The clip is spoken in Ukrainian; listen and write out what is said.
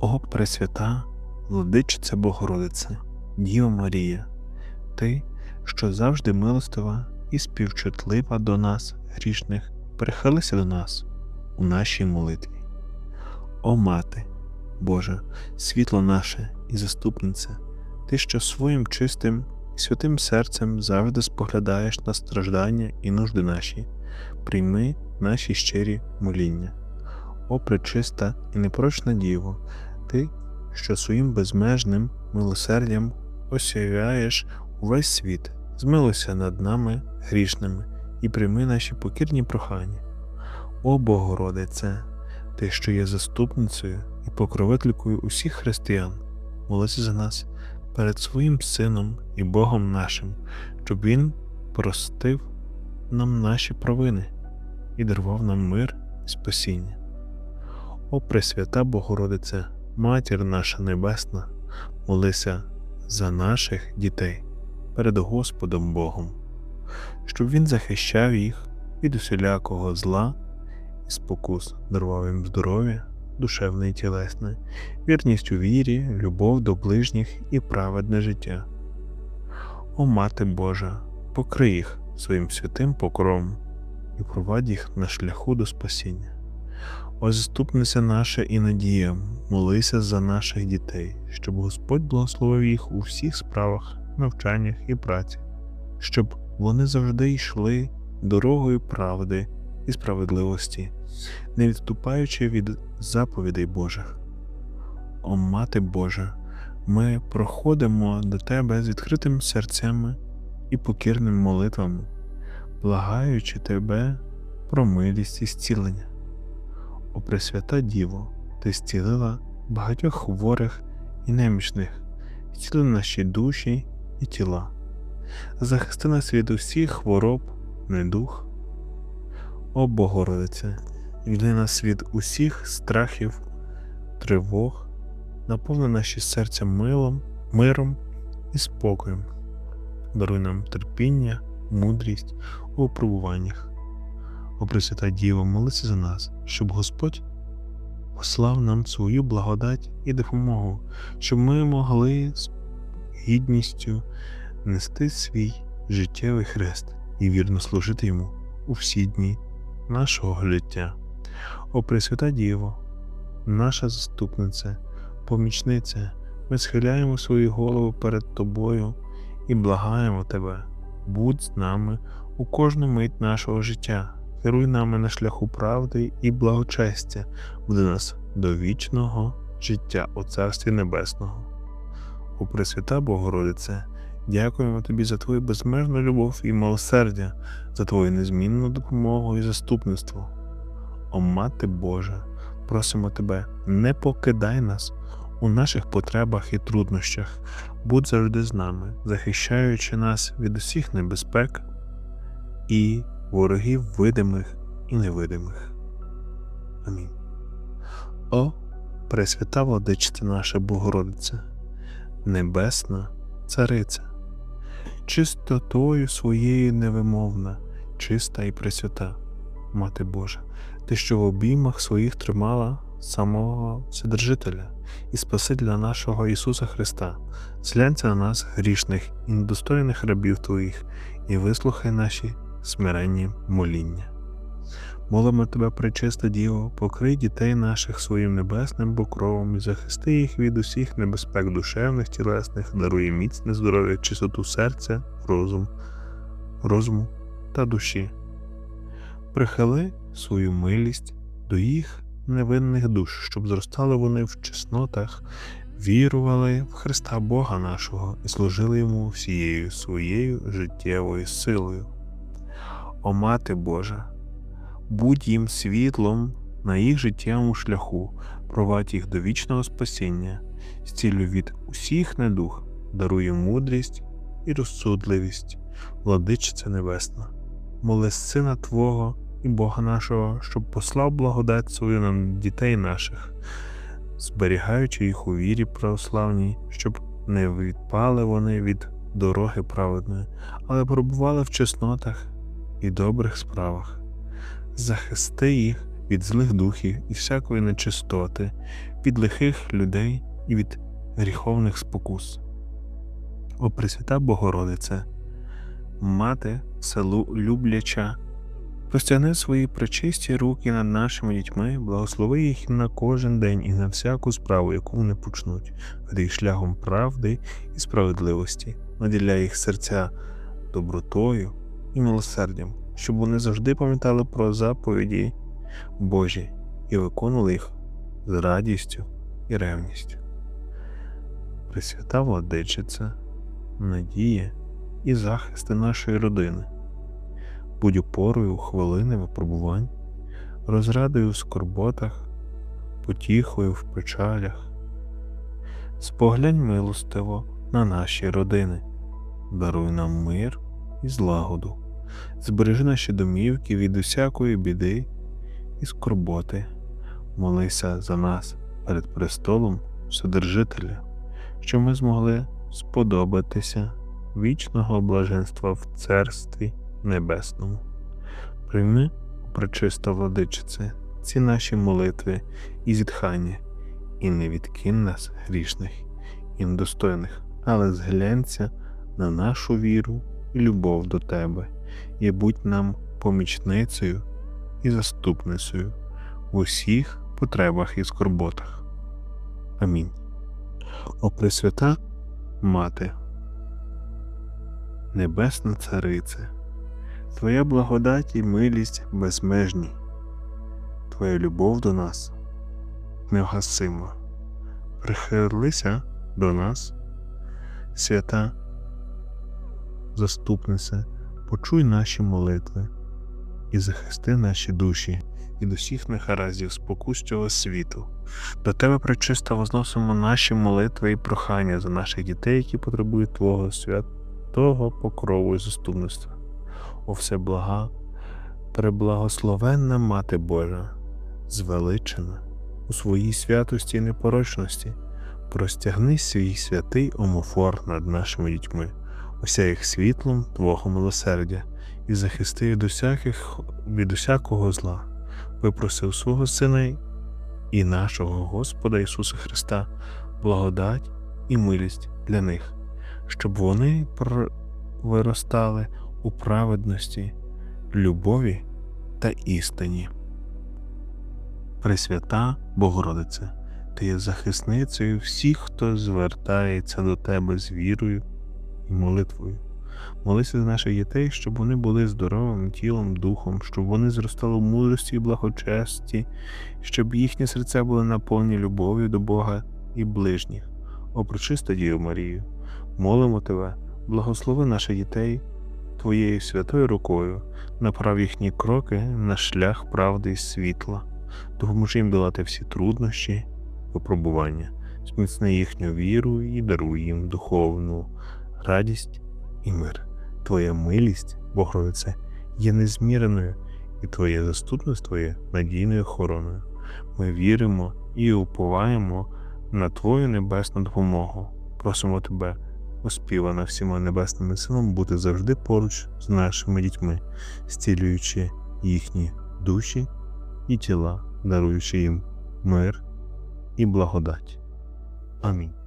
О Пресвята, владичиця Богородице, Діва Марія, Ти, що завжди милостива і співчутлива до нас, грішних, прихилися до нас у нашій молитві. О Мати, Божа, світло наше і заступниця, Ти, що своїм чистим і святим серцем завжди споглядаєш на страждання і нужди наші, прийми наші щирі моління. О пречиста і непорочна Діво, Ти, що своїм безмежним милосердям осяяєш увесь світ, змилуйся над нами грішними і прийми наші покірні прохання. О Богородице, Ти, що є заступницею і покровителькою усіх християн, молися за нас перед своїм Сином і Богом нашим, щоб Він простив нам наші провини і дарував нам мир і спасіння. О Пресвята Богородице, Матір наша Небесна, молися за наших дітей перед Господом Богом, щоб Він захищав їх від усілякого зла і спокус, дарував їм здоров'я, душевне і тілесне, вірність у вірі, любов до ближніх і праведне життя. О Мати Божа, покрий їх своїм святим покровом і провадь їх на шляху до спасіння. О заступниця наша і надія, молися за наших дітей, щоб Господь благословив їх у всіх справах, навчаннях і праці, щоб вони завжди йшли дорогою правди і справедливості, не відступаючи від заповідей Божих. О Мати Божа, ми проходимо до Тебе з відкритими серцями і покірними молитвами, благаючи Тебе про милість і зцілення. О Пресвята Діво, Ти зцілила багатьох хворих і немічних, зціли наші душі і тіла, захисти нас від усіх хвороб, недух. О Богородице, відли нас від усіх страхів, тривог, наповни наші серця милом, миром і спокоєм, даруй нам терпіння, мудрість у випробуваннях. О Пресвята Діво, молися за нас, щоб Господь послав нам свою благодать і допомогу, щоб ми могли з гідністю нести свій життєвий хрест і вірно служити йому у всі дні нашого життя. О Пресвята Діво, наша заступниця, помічниця, ми схиляємо свої голови перед Тобою і благаємо Тебе, будь з нами у кожну мить нашого життя. Керуй нами на шляху правди і благочестя, буде нас до вічного життя у Царстві Небесного. О Пресвята Богородице, дякуємо Тобі за Твою безмежну любов і милосердя, за Твою незмінну допомогу і заступництво. О Мати Божа, просимо Тебе, не покидай нас у наших потребах і труднощах, будь завжди з нами, захищаючи нас від усіх небезпек і ворогів видимих і невидимих. Амінь. О, Пресвята Владичця наша Богородиця, Небесна Цариця, чистотою своєю невимовна, чиста і пресвята, Мати Божа, ти, що в обіймах своїх тримала самого Вседержителя і Спасителя нашого Ісуса Христа, зглянься на нас грішних і недостойних рабів Твоїх, і вислухай наші смиренні моління. Молимо тебе, пречиста Діво, покрий дітей наших своїм небесним покровом і захисти їх від усіх небезпек душевних, тілесних, дарує міцне здоров'я, чистоту серця, розум, розуму та душі. Прихили свою милість до їх невинних душ, щоб зростали вони в чеснотах, вірували в Христа Бога нашого і служили йому всією своєю життєвою силою. О Мати Божа, будь їм світлом на їх життєвому шляху, провадь їх до вічного спасіння, зцілю від усіх недух, дарує мудрість і розсудливість, владичиця Небесна, моли Сина Твого і Бога нашого, щоб послав благодать свою на дітей наших, зберігаючи їх у вірі православній, щоб не відпали вони від дороги праведної, але пробували в чеснотах і добрих справах, захисти їх від злих духів і всякої нечистоти, від лихих людей і від гріховних спокус. О Пресвята Богородице, Мати селу любляча, простягни свої пречисті руки над нашими дітьми, благослови їх на кожен день і на всяку справу, яку вони почнуть, веди шляхом правди і справедливості, наділяй їх серця добротою і милосердям, щоб вони завжди пам'ятали про заповіді Божі і виконували їх з радістю і ревністю. Пресвята владичиця, надія і захисти нашої родини, будь опорою у хвилини випробувань, розрадою в скорботах, потіхою в печалях. Споглянь милостиво на наші родини, даруй нам мир і злагоду, збережи наші домівки від усякої біди і скорботи, молися за нас перед престолом Вседержителя, щоб ми змогли сподобатися вічного блаженства в Царстві Небесному. Прийми, пречиста владичице, ці наші молитви і зітхання, і не відкинь нас грішних і недостойних, але зглянься на нашу віру і любов до Тебе, і будь нам помічницею і заступницею в усіх потребах і скорботах. Амінь. О Пресвята Мати, Небесна Царице, Твоя благодать і милість безмежні, Твоя любов до нас невгасима. Прихилися до нас, свята, заступниця, почуй наші молитви і захисти наші душі від усіх негараздів спокус цього світу. До Тебе, пречисто, возносимо наші молитви і прохання за наших дітей, які потребують Твого святого покрову і заступництва. О всеблага, преблагословенна Мати Божа, звеличена у своїй святості і непорочності, простягни свій святий омофор над нашими дітьми, осяй їх світлом Твого милосердя і захисти від, усяких, від усякого зла, випросив свого Сина і нашого Господа Ісуса Христа, благодать і милість для них, щоб вони виростали у праведності, любові та істині. Пресвята Богородице, Ти є захисницею всіх, хто звертається до Тебе з вірою і молитвою. Молися за наших дітей, щоб вони були здоровим тілом, духом, щоб вони зростали в мудрості і благочесті, щоб їхні серця були наповнені любов'ю до Бога і ближніх. О, пречиста Дію Марію, молимо Тебе, благослови наших дітей Твоєю святою рукою, направ їхні кроки на шлях правди і світла, допоможи їм долати всі труднощі, випробування, зміцни їхню віру і даруй їм духовну радість і мир. Твоя милість, Богородице, є незміреною, і Твоє заступництво є надійною охороною. Ми віримо і уповаємо на Твою небесну допомогу. Просимо Тебе, оспівана всіма небесними силами, бути завжди поруч з нашими дітьми, зцілюючи їхні душі і тіла, даруючи їм мир і благодать. Амінь.